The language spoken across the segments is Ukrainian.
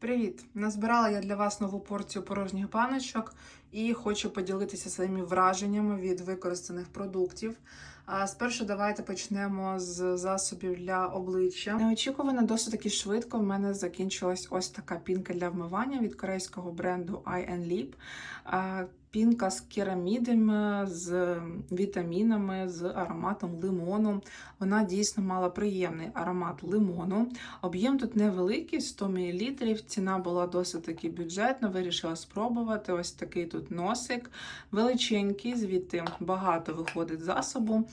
Привіт! Назбирала я для вас нову порцію порожніх баночок і хочу поділитися своїми враженнями від використаних продуктів. Спершу давайте почнемо з засобів для обличчя. Неочікувано досить таки швидко. В мене закінчилась ось така пінка для вмивання від корейського бренду Eye Пінка з керамідами, з вітамінами, з ароматом лимону. Вона дійсно мала приємний аромат лимону. Об'єм тут невеликий, 100 мл. Ціна була досить таки бюджетна. Вирішила спробувати. Ось такий тут носик, величенький, звідти багато виходить засобу.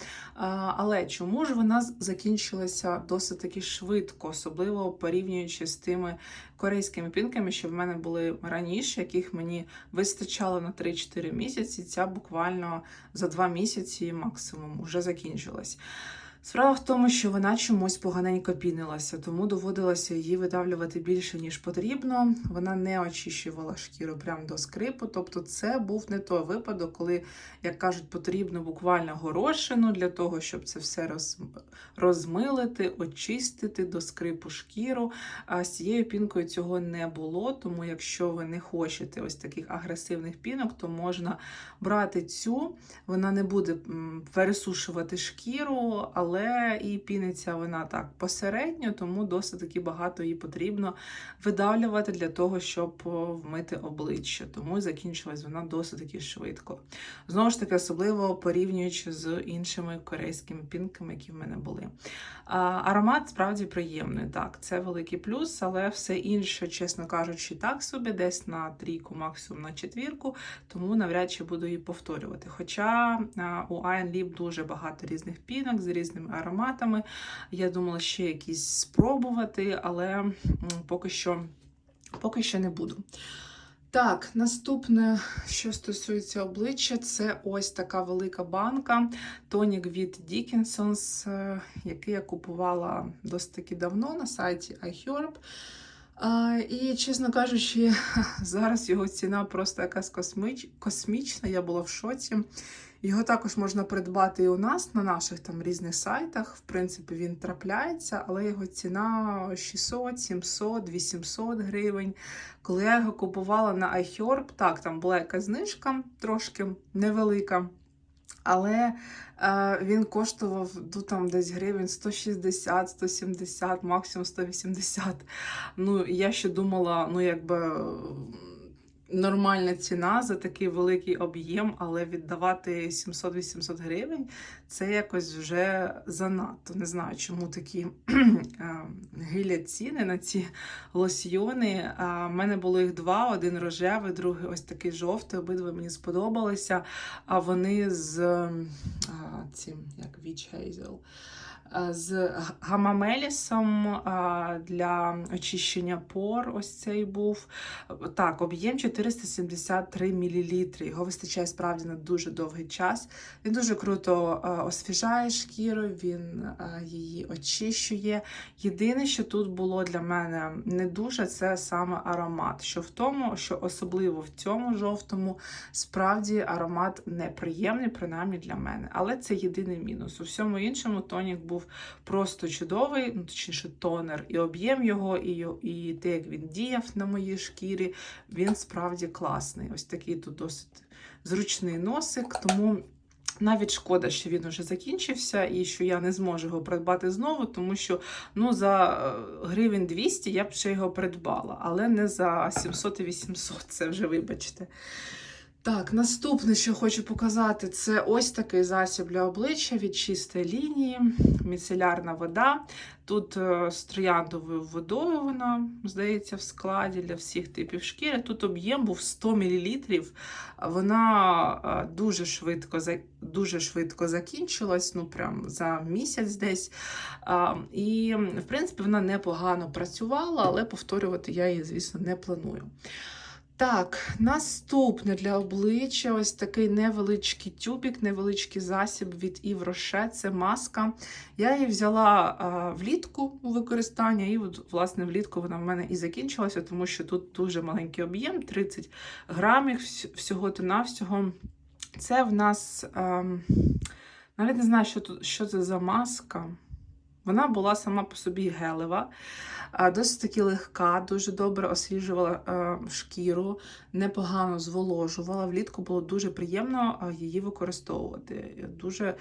Але чому ж вона закінчилася досить таки швидко, особливо порівнюючи з тими корейськими пінками, що в мене були раніше, яких мені вистачало на 3-4 місяці. Ця буквально за 2 місяці максимум вже закінчилась. Справа в тому, що вона чомусь поганенько пінилася, тому доводилося її видавлювати більше, ніж потрібно. Вона не очищувала шкіру прямо до скрипу. Тобто, це був не той випадок, коли, як кажуть, потрібно буквально горошину для того, щоб це все роз... розмилити, очистити до скрипу шкіру. А з цією пінкою цього не було. Тому, якщо ви не хочете ось таких агресивних пінок, то можна брати цю. Вона не буде пересушувати шкіру, але і піниться вона так посередньо, тому досить таки багато її потрібно видавлювати для того, щоб вмити обличчя. Тому закінчилась вона досить таки швидко. Знову ж таки, особливо порівнюючи з іншими корейськими пінками, які в мене були. А, аромат справді приємний. Так, це великий плюс, але все інше, чесно кажучи, так собі, десь на трійку, максимум на четвірку, тому навряд чи буду її повторювати. Хоча у Iron Lip дуже багато різних пінок з різними ароматами. Я думала ще якісь спробувати, але поки що, поки що не буду. Так, наступне, що стосується обличчя, це ось така велика банка тонік від Dickinson's, е, який я купувала досить таки давно на сайті iHerb. І, чесно кажучи, зараз його ціна просто якась космич... космічна, я була в шоці. Його також можна придбати і у нас на наших там різних сайтах. В принципі, він трапляється, але його ціна 600, 700, 800 гривень. Коли я його купувала на iHerb, так, там була якась знижка трошки невелика. Але е, він коштував ну, там десь гривень 160, 170, максимум 180. Ну, я ще думала, ну, якби нормальна ціна за такий великий об'єм, але віддавати 700-800 гривень це якось вже занадто. Не знаю, чому такі е, гилять ціни на ці лосьйони. У мене було їх два: один рожевий, другий ось такий жовтий. Обидва мені сподобалися. А вони з а, цим, як Witch Hazel, з гамамелісом а, для очищення пор. Ось цей був. Так, об'єм 473 мл. Його вистачає справді на дуже довгий час. Він дуже круто а, освіжає шкіру, він а, її очищує. Єдине, що тут було для мене не дуже, це саме аромат. Що в тому, що особливо в цьому жовтому, справді аромат неприємний, принаймні для мене. Але це єдиний мінус. У всьому іншому тонік був просто чудовий, ну точніше тонер, і об'єм його, і, і те, як він діяв на моїй шкірі, він справді класний. Ось такий тут досить зручний носик, тому. Навіть шкода, що він уже закінчився і що я не зможу його придбати знову, тому що ну, за е, гривень 200 я б ще його придбала, але не за 700 і 800, це вже вибачте. Так, наступне, що хочу показати, це ось такий засіб для обличчя від чистої лінії, міцелярна вода. Тут е, з трояндовою водою вона, здається, в складі для всіх типів шкіри. Тут об'єм був 100 мл. Вона е, дуже швидко, дуже швидко закінчилась, ну прям за місяць десь. І, в принципі, вона непогано працювала, але повторювати я її, звісно, не планую. Так, наступне для обличчя ось такий невеличкий тюбік, невеличкий засіб від Rocher. Це маска. Я її взяла влітку у використання, і власне влітку вона в мене і закінчилася, тому що тут дуже маленький об'єм, 30 грамів всього-то навсього. Це в нас ем, навіть не знаю, що, тут, що це за маска. Вона була сама по собі гелева, досить таки легка, дуже добре освіжувала е, шкіру, непогано зволожувала. Влітку було дуже приємно її використовувати. Дуже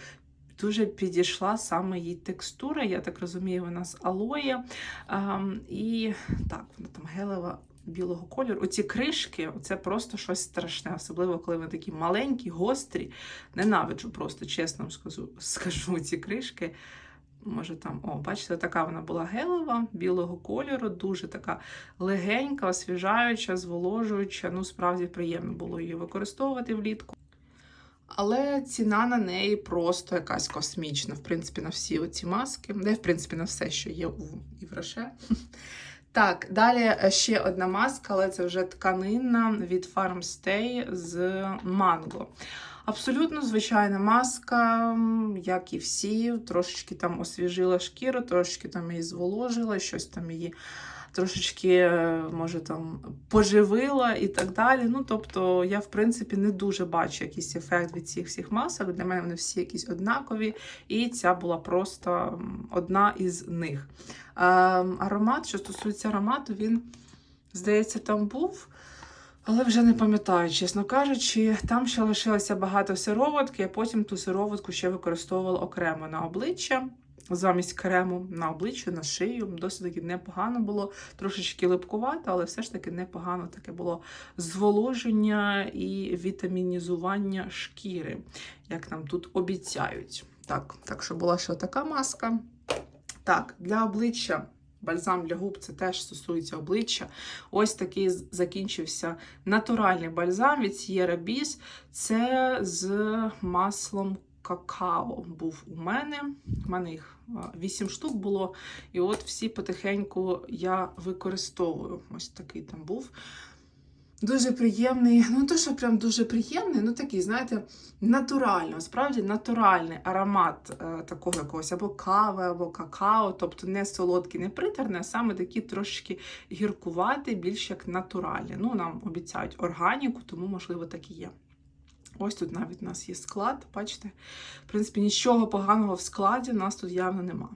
Дуже підійшла саме її текстура, я так розумію, вона з алоє. Ем, і так, вона там гелева білого кольору. Оці кришки це просто щось страшне, особливо коли вони такі маленькі, гострі. Ненавиджу просто, чесно скажу, скажу ці кришки. Може там, о, бачите, така вона була гелева, білого кольору, дуже така легенька, освіжаюча, зволожуюча. Ну, справді приємно було її використовувати влітку. Але ціна на неї просто якась космічна, в принципі, на всі оці маски, де, в принципі, на все, що є у Івраше. Так, далі ще одна маска, але це вже тканинна від Farmstay з манго. Абсолютно звичайна маска, як і всі, трошечки там освіжила шкіру, трошечки там її зволожила, щось там її трошечки, е, може, там поживила і так далі. Ну, тобто, я, в принципі, не дуже бачу якийсь ефект від цих всіх масок. Для мене вони всі якісь однакові, і ця була просто одна із них. Ем, аромат, що стосується аромату, він, здається, там був. Але вже не пам'ятаю, чесно кажучи, там ще лишилося багато сироватки, а потім ту сироватку ще використовувала окремо на обличчя, замість крему на обличчя, на шию. Досить таки непогано було, трошечки липкувато, але все ж таки непогано таке було зволоження і вітамінізування шкіри, як нам тут обіцяють. Так, так що була ще така маска. Так, для обличчя. Бальзам для губ це теж стосується обличчя. Ось такий закінчився натуральний бальзам від Sierra Bis. Це з маслом какао був у мене. У мене їх 8 штук було. І от всі потихеньку я використовую. Ось такий там був. Дуже приємний, ну то, що прям дуже приємний, ну такий, знаєте, натурально, справді натуральний аромат е, такого якогось або кави, або какао, тобто не солодкий, не приторний, а саме такі трошки гіркувати, більш як натуральні. Ну, нам обіцяють органіку, тому, можливо, так і є. Ось тут навіть у нас є склад, бачите? В принципі, нічого поганого в складі у нас тут явно нема.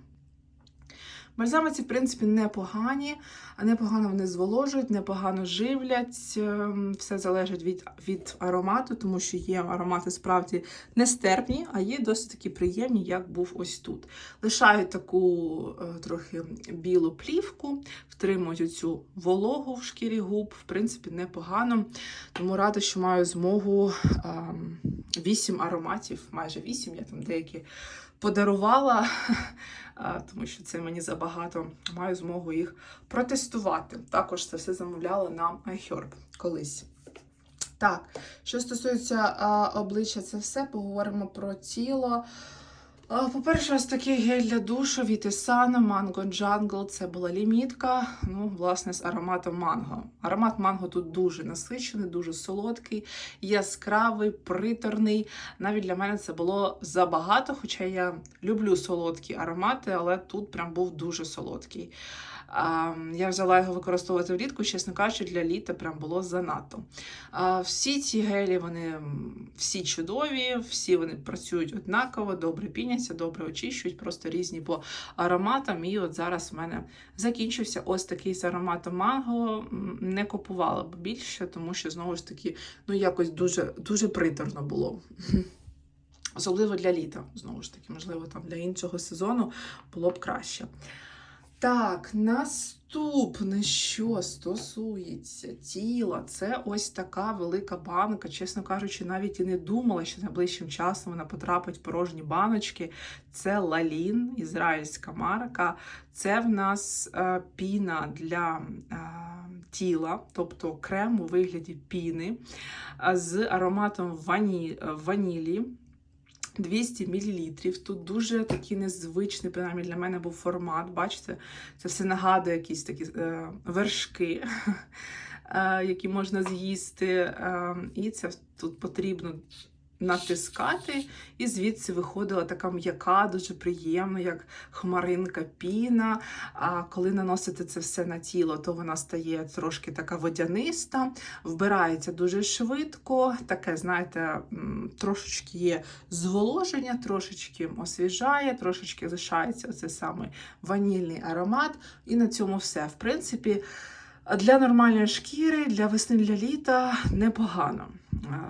Бальзами ці, в принципі, непогані, непогано вони зволожують, непогано живлять. Ем, Все залежить від, від аромату, тому що є аромати справді нестерпні, а є досить такі приємні, як був ось тут. Лишають таку е, трохи білу плівку, втримують оцю вологу в шкірі губ, в принципі, непогано. Тому рада, що маю змогу ем, 8 ароматів, майже 8, я там деякі подарувала, тому що це мені забагато. Маю змогу їх протестувати. Також це все замовляла на iHerb колись. Так, що стосується а, обличчя, це все. Поговоримо про тіло. По-перше, ось такий гель для душу від Ісана Mango Jungle. Це була лімітка, ну, власне, з ароматом манго. Аромат манго тут дуже насичений, дуже солодкий, яскравий, приторний. Навіть для мене це було забагато, хоча я люблю солодкі аромати, але тут прям був дуже солодкий. Я взяла його використовувати влітку, чесно кажучи, для літа прям було занадто. Всі ці гелі, вони всі чудові, всі вони працюють однаково, добре піняться, добре очищують, просто різні по ароматам. І от зараз в мене закінчився ось такий з ароматом манго. Не купувала б більше, тому що знову ж таки, ну якось дуже, дуже приторно було. Особливо для літа, знову ж таки, можливо, там для іншого сезону було б краще. Так, наступне, що стосується тіла, це ось така велика банка. Чесно кажучи, навіть і не думала, що найближчим часом вона потрапить в порожні баночки. Це Лалін, ізраїльська марка. Це в нас е, піна для е, тіла, тобто крем у вигляді піни е, з ароматом вані, ванілі. 200 мл. Тут дуже такий незвичний, принаймні для мене був формат. Бачите, це все нагадує якісь такі е, вершки, е, які можна з'їсти. Е, і це тут потрібно натискати, і звідси виходила така м'яка, дуже приємна, як хмаринка піна. А коли наносите це все на тіло, то вона стає трошки така водяниста, вбирається дуже швидко. Таке, знаєте, трошечки є зволоження, трошечки освіжає, трошечки лишається оце саме ванільний аромат. І на цьому все. В принципі, для нормальної шкіри, для весни, для літа непогано.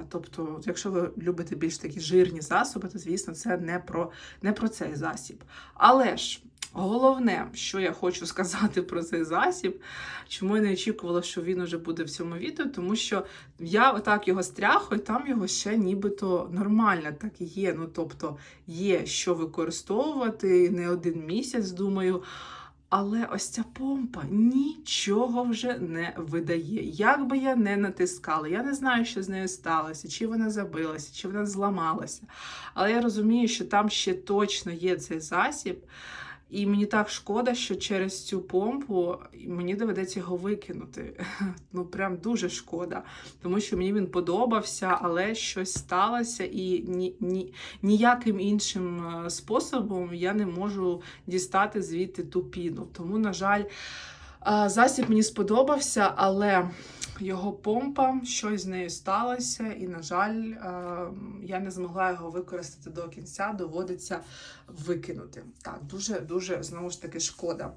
Тобто, якщо ви любите більш такі жирні засоби, то звісно це не про, не про цей засіб. Але ж головне, що я хочу сказати про цей засіб, чому я не очікувала, що він уже буде в цьому відео, тому що я отак його стряхую, там його ще нібито нормально так і є. Ну тобто є що використовувати не один місяць, думаю. Але ось ця помпа нічого вже не видає. Як би я не натискала, я не знаю, що з нею сталося, чи вона забилася, чи вона зламалася. Але я розумію, що там ще точно є цей засіб. І мені так шкода, що через цю помпу мені доведеться його викинути. Ну, прям дуже шкода. Тому що мені він подобався, але щось сталося, і ні, ні, ніяким іншим е, способом я не можу дістати звідти ту піну. Тому, на жаль, е, засіб мені сподобався, але його помпа, щось з нею сталося, і, на жаль, е, я не змогла його використати до кінця, доводиться викинути. Так, дуже дуже знову ж таки шкода.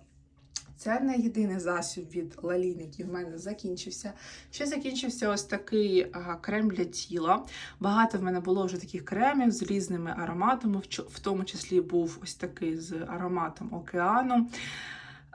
Це не єдиний засіб від Лалін, який в мене закінчився. Ще закінчився ось такий крем для тіла. Багато в мене було вже таких кремів з різними ароматами, в тому числі був ось такий з ароматом океану.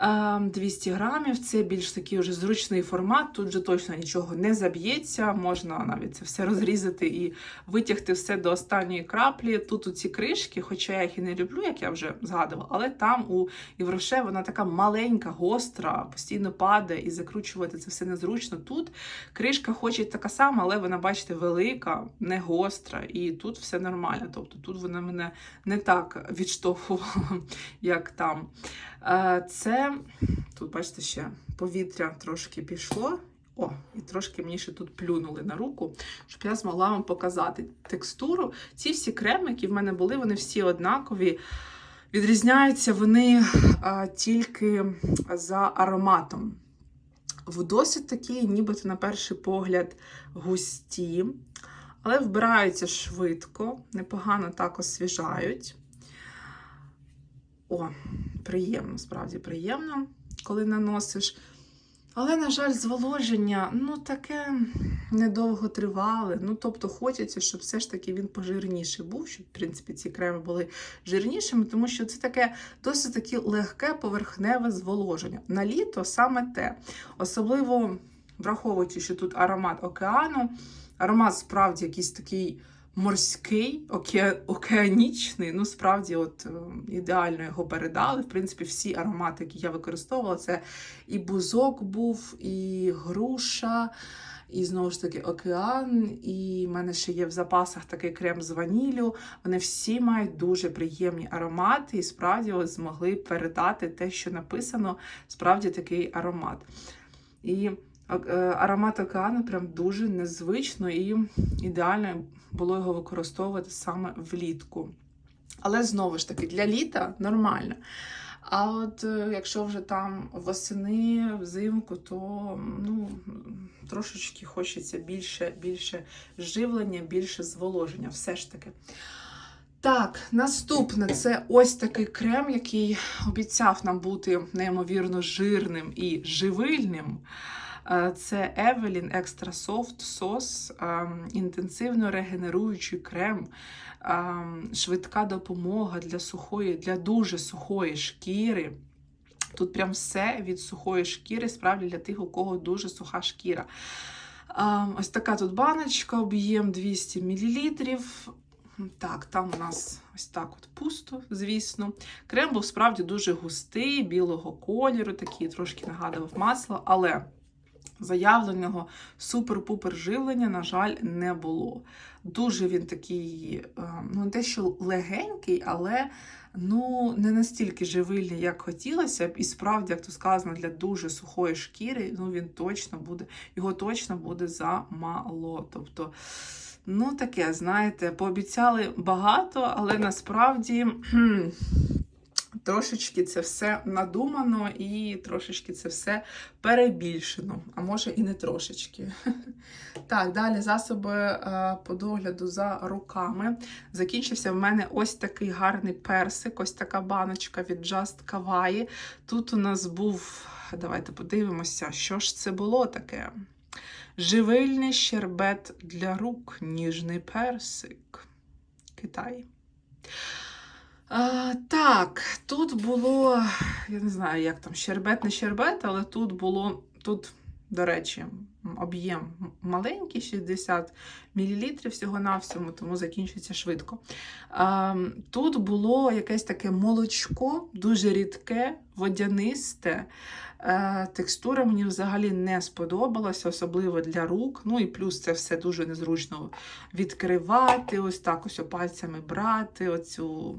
А, 200 грамів це більш такий вже зручний формат. Тут же точно нічого не заб'ється. Можна навіть це все розрізати і витягти все до останньої краплі. Тут у ці кришки, хоча я їх і не люблю, як я вже згадувала, але там у Євроше вона така маленька, гостра, постійно падає і закручувати це все незручно. Тут кришка хоч і така сама, але вона, бачите, велика, не гостра, і тут все нормально. Тобто тут вона мене не так відштовхувала, як там. Е, Це тут, бачите, ще повітря трошки пішло. О, і трошки мені ще тут плюнули на руку, щоб я змогла вам показати текстуру. Ці всі креми, які в мене були, вони всі однакові. Відрізняються вони а, тільки за ароматом. В досить такі, нібито на перший погляд, густі, але вбираються швидко, непогано так освіжають. О, приємно, справді приємно, коли наносиш. Але, на жаль, зволоження, ну, таке недовго тривале. Ну, тобто, хочеться, щоб все ж таки він пожирніший був, щоб, в принципі, ці креми були жирнішими, тому що це таке досить таке легке поверхневе зволоження. На літо саме те. Особливо враховуючи, що тут аромат океану, аромат справді якийсь такий морський, оке... океанічний. Ну, справді, от е, ідеально його передали. В принципі, всі аромати, які я використовувала, це і бузок був, і груша. І знову ж таки океан, і в мене ще є в запасах такий крем з ваніллю. Вони всі мають дуже приємні аромати, і справді от змогли передати те, що написано, справді такий аромат. І е, аромат океану прям дуже незвично і ідеально було його використовувати саме влітку. Але знову ж таки, для літа нормально. А от е, якщо вже там восени, взимку, то ну, трошечки хочеться більше, більше живлення, більше зволоження. Все ж таки. Так, наступне це ось такий крем, який обіцяв нам бути неймовірно жирним і живильним. Е, Це Evelyn Extra Soft Sauce, ем, інтенсивно регенеруючий крем, ем, швидка допомога для сухої, для дуже сухої шкіри. Тут прям все від сухої шкіри, справді для тих, у кого дуже суха шкіра. Ем, Ось така тут баночка, об'єм 200 мл. Так, там у нас ось так от пусто, звісно. Крем був справді дуже густий, білого кольору, такий трошки нагадував масло, але заявленого супер-пупер живлення, на жаль, не було. Дуже він такий, е, ну не те, що легенький, але ну не настільки живильний, як хотілося б. І справді, як то сказано, для дуже сухої шкіри, ну він точно буде, його точно буде замало. Тобто, ну таке, знаєте, пообіцяли багато, але насправді. Трошечки це все надумано і трошечки це все перебільшено, а може і не трошечки. Так, далі засоби е, по догляду за руками. Закінчився в мене ось такий гарний персик, ось така баночка від Just Kawaii. Тут у нас був, давайте подивимося, що ж це було таке. Живильний щербет для рук, ніжний персик. Китай. Так, тут було, я не знаю, як там, щербет, не щербет, але тут було, тут, до речі, об'єм маленький, 60 мл всього-навсього, тому закінчується швидко. А, тут було якесь таке молочко, дуже рідке, водянисте. Е, Текстура мені взагалі не сподобалася, особливо для рук. Ну і плюс це все дуже незручно відкривати, ось так ось пальцями брати оцю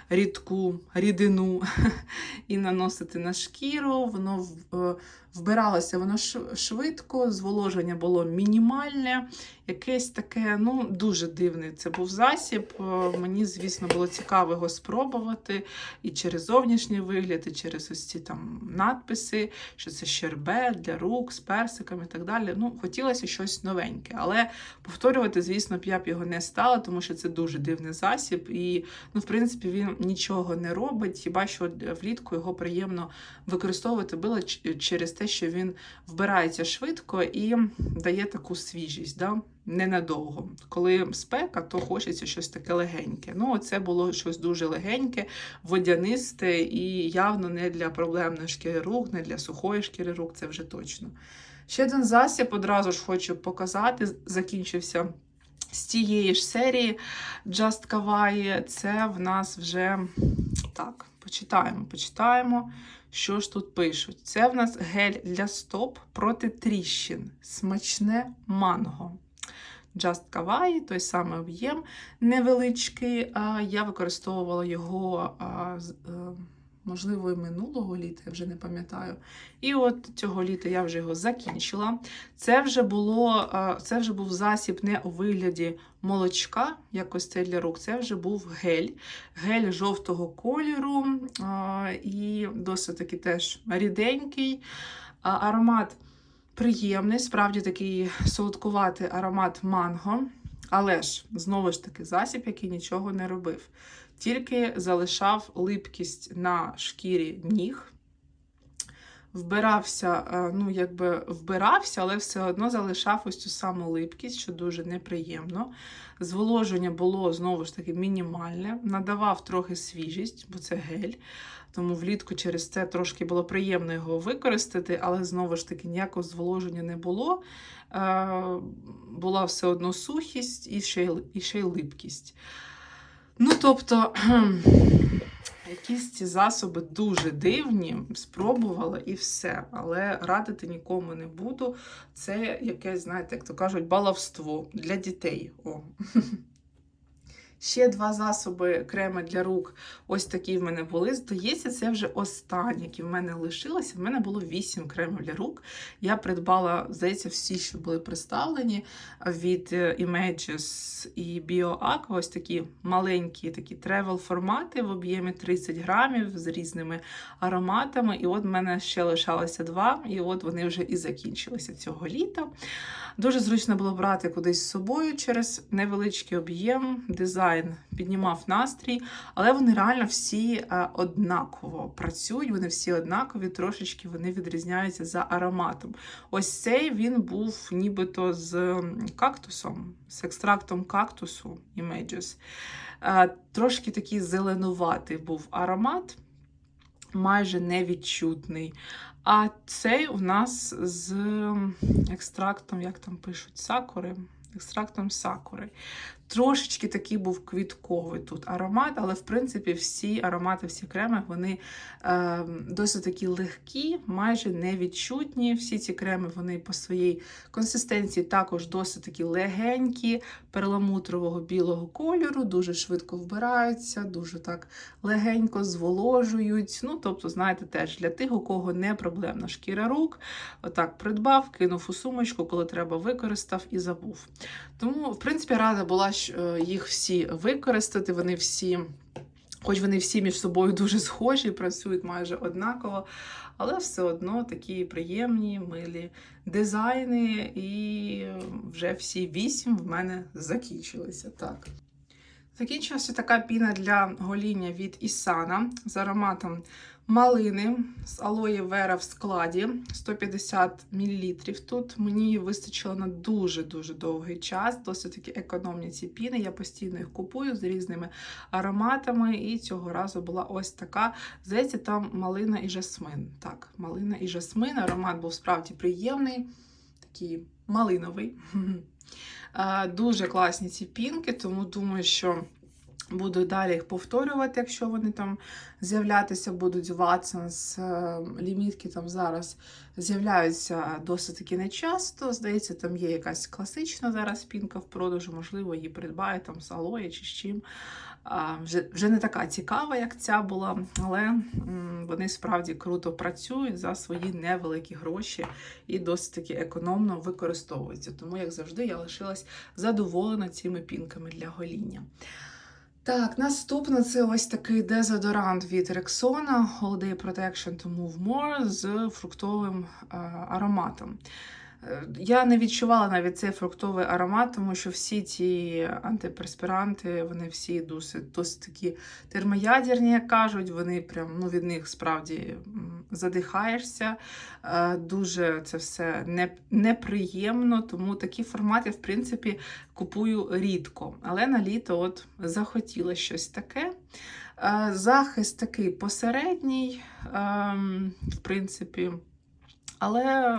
рідку рідину і наносити на шкіру. Воно е, вбиралося воно швидко, зволоження було мінімальне, якесь таке, ну, дуже дивний це був засіб. Е, Мені, звісно, було цікаво його спробувати і через зовнішній вигляд, і через ось ці там надписи, що це щербет для рук з персиками і так далі. Ну, хотілося щось новеньке. Але повторювати, звісно, б я б його не стала, тому що це дуже дивний засіб. І, ну, в принципі, він нічого не робить. Хіба що влітку його приємно використовувати було через те, що він вбирається швидко і дає таку свіжість. Да? Ненадовго. Коли спека, то хочеться щось таке легеньке. Ну, це було щось дуже легеньке, водянисте і явно не для проблемної шкіри рук, не для сухої шкіри рук, це вже точно. Ще один засіб одразу ж хочу показати. Закінчився з тієї ж серії Just Kawaii. Це в нас вже так, почитаємо, почитаємо. Що ж тут пишуть? Це в нас гель для стоп проти тріщин. Смачне манго. Just Kawaii, той самий об'єм невеличкий. Я використовувала його, е, можливо, і минулого літа, я вже не пам'ятаю. І от цього літа я вже його закінчила. Це вже було, це вже був засіб не у вигляді молочка, якось це для рук. Це вже був гель. Гель жовтого кольору і досить таки теж ріденький. Аромат приємний, справді такий солодкуватий аромат манго. Але ж, знову ж таки, засіб, який нічого не робив. Тільки залишав липкість на шкірі ніг. Вбирався, е, ну, якби вбирався, але все одно залишав ось цю саму липкість, що дуже неприємно. Зволоження було знову ж таки мінімальне, надавав трохи свіжість, бо це гель. Тому влітку через це трошки було приємно його використати, але знову ж таки ніякого зволоження не було. Е, була все одно сухість і ще, й і ще й липкість. Ну, тобто, якісь ці засоби дуже дивні, спробувала і все. Але радити нікому не буду. Це якесь, знаєте, як то кажуть, баловство для дітей. О. Ще два засоби креми для рук. Ось такі в мене були. Здається, це вже останні, які в мене лишилися. В мене було 8 кремів для рук. Я придбала, здається, всі, що були представлені від е, Images і BioAqua. Ось такі маленькі такі тревел формати в об'ємі 30 грамів з різними ароматами. І от в мене ще лишалося два, і от вони вже і закінчилися цього літа. Дуже зручно було брати кудись з собою через невеличкий об'єм, дизайн піднімав настрій, але вони реально всі е, однаково працюють, вони всі однакові, трошечки вони відрізняються за ароматом. Ось цей він був нібито з кактусом, з екстрактом кактусу Images. Е, Трошки такий зеленуватий був аромат, майже невідчутний. А цей у нас з екстрактом, як там пишуть, сакури. Екстрактом сакури. Трошечки такий був квітковий тут аромат, але в принципі всі аромати, всі креми, вони е, досить такі легкі, майже невідчутні. Всі ці креми вони по своїй консистенції також досить такі легенькі, перламутрового білого кольору, дуже швидко вбираються, дуже так легенько зволожують. Ну, тобто, знаєте, теж для тих, у кого не проблемна шкіра рук, отак придбав, кинув у сумочку, коли треба використав і забув. Тому, в принципі, рада була що, е, їх всі використати. Вони всі, хоч вони всі між собою дуже схожі, працюють майже однаково, але все одно такі приємні, милі дизайни, і вже всі вісім в мене закінчилися. Так. Закінчилася така піна для гоління від Ісана з ароматом малини з алої вера в складі 150 мл. Тут мені вистачило на дуже-дуже довгий час. Досить таки економні ці піни. Я постійно їх купую з різними ароматами. І цього разу була ось така. Здається, там малина і жасмин. Так, малина і жасмин. Аромат був справді приємний, такий малиновий. Дуже класні ці пінки, тому думаю, що буду далі їх повторювати, якщо вони там з'являтися будуть Watsons. Е, Лімітки там зараз з'являються досить таки нечасто. Здається, там є якась класична зараз пінка в продажу, можливо, її придбаю там з алоє чи з чим. Вже, вже не така цікава, як ця була, але вони справді круто працюють за свої невеликі гроші і досить таки економно використовуються. Тому, як завжди, я лишилась задоволена цими пінками для гоління. Так, наступна це ось такий дезодорант від Rexona Holiday Protection to Move More з фруктовим е, ароматом. Я не відчувала навіть цей фруктовий аромат, тому що всі ці антиперспіранти, вони всі досить, досить такі термоядерні, як кажуть. Вони прям ну, від них справді задихаєшся. Е, Дуже це все неприємно, тому такі формати, в принципі, купую рідко. Але на літо от захотіла щось таке. Е, Захист такий посередній, ем, в принципі. Але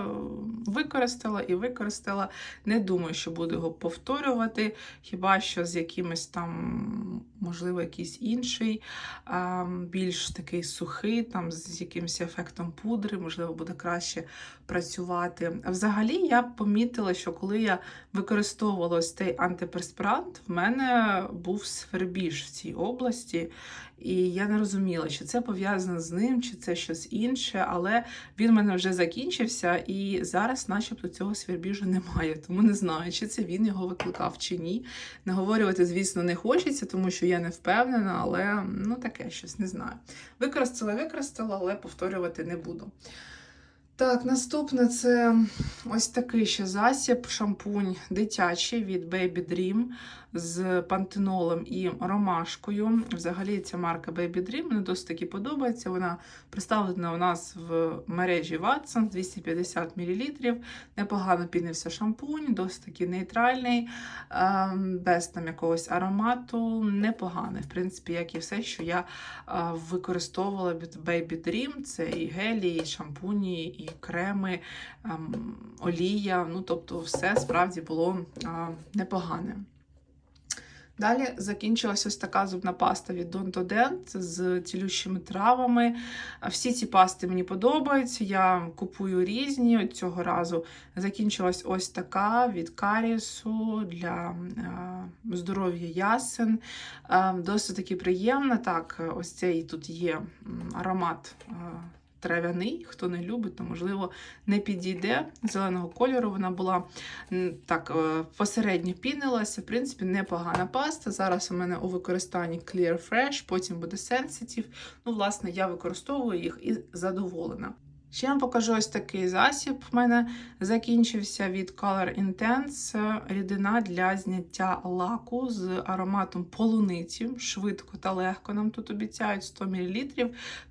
використала і використала. Не думаю, що буду його повторювати. Хіба що з якимось там, можливо, якийсь інший, більш такий сухий, там з якимось ефектом пудри, можливо, буде краще працювати. Взагалі я помітила, що коли я використовувала ось цей антиперспірант, в мене був свербіж в цій області. І я не розуміла, чи це пов'язано з ним, чи це щось інше, але він в мене вже закінчився, і зараз, начебто, цього свірбіжу немає. Тому не знаю, чи це він його викликав, чи ні. Наговорювати, звісно, не хочеться, тому що я не впевнена, але ну таке щось не знаю. Використала, використала, але повторювати не буду. Так, наступне це ось такий ще засіб, шампунь дитячий від Baby Dream з пантенолом і ромашкою. Взагалі ця марка Baby Dream мені досить таки подобається. Вона представлена у нас в мережі Watsons 250 мл. Непогано пінився шампунь, досить таки нейтральний, ем, без там якогось аромату. Непоганий, в принципі, як і все, що я е, використовувала від Baby Dream. Це і гелі, і шампуні, і креми, ем, олія. Ну, тобто, все справді було е, непогане. Далі закінчилась ось така зубна паста від Dent з цілющими травами. Всі ці пасти мені подобаються. Я купую різні. Цього разу закінчилась ось така від карісу для е, здоров'я ясен. Е, досить таки приємна. Так, ось цей тут є аромат. Трав'яний, хто не любить, то можливо не підійде зеленого кольору. Вона була так е, посередньо пінилася. В принципі, непогана паста. Зараз у мене у використанні Clear Fresh, потім буде Sensitive. Ну, власне, я використовую їх і задоволена. Ще вам покажу ось такий засіб. У мене закінчився від Color Intense рідина для зняття лаку з ароматом полуниці. Швидко та легко нам тут обіцяють 100 мл.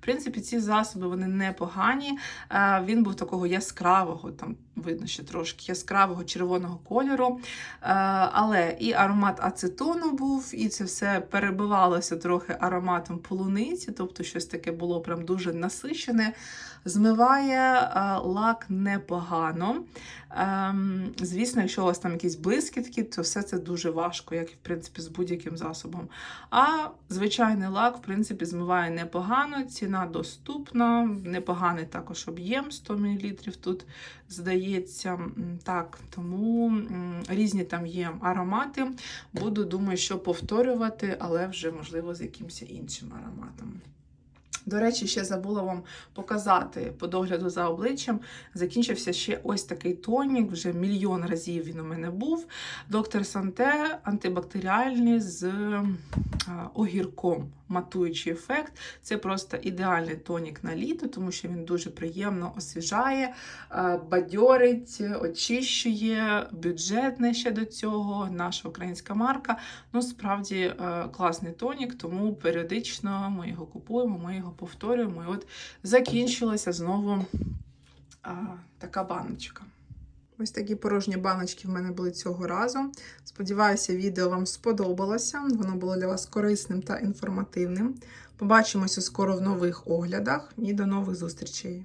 В принципі, ці засоби вони непогані. Е, Він був такого яскравого, там видно ще трошки яскравого червоного кольору. Е, Але і аромат ацетону був, і це все перебивалося трохи ароматом полуниці, тобто щось таке було прям дуже насичене. Змиває Змиває е, лак непогано. Ем, Звісно, якщо у вас там якісь блискітки, то все це дуже важко, як і в принципі з будь-яким засобом. А звичайний лак, в принципі, змиває непогано, ціна доступна, непоганий також об'єм 100 мл тут здається. Так, тому різні там є аромати. Буду, думаю, що повторювати, але вже можливо з якимось іншим ароматом. До речі, ще забула вам показати по догляду за обличчям. Закінчився ще ось такий тонік, вже мільйон разів він у мене був. Доктор Санте антибактеріальний з огірком. Матуючий ефект. Це просто ідеальний тонік на літо, тому що він дуже приємно освіжає, бадьорить, очищує, бюджетне ще до цього, наша українська марка. Ну, справді е, класний тонік, тому періодично ми його купуємо, ми його повторюємо. І от закінчилася знову а, така баночка. Ось такі порожні баночки в мене були цього разу. Сподіваюся, відео вам сподобалося. Воно було для вас корисним та інформативним. Побачимося скоро в нових оглядах і до нових зустрічей!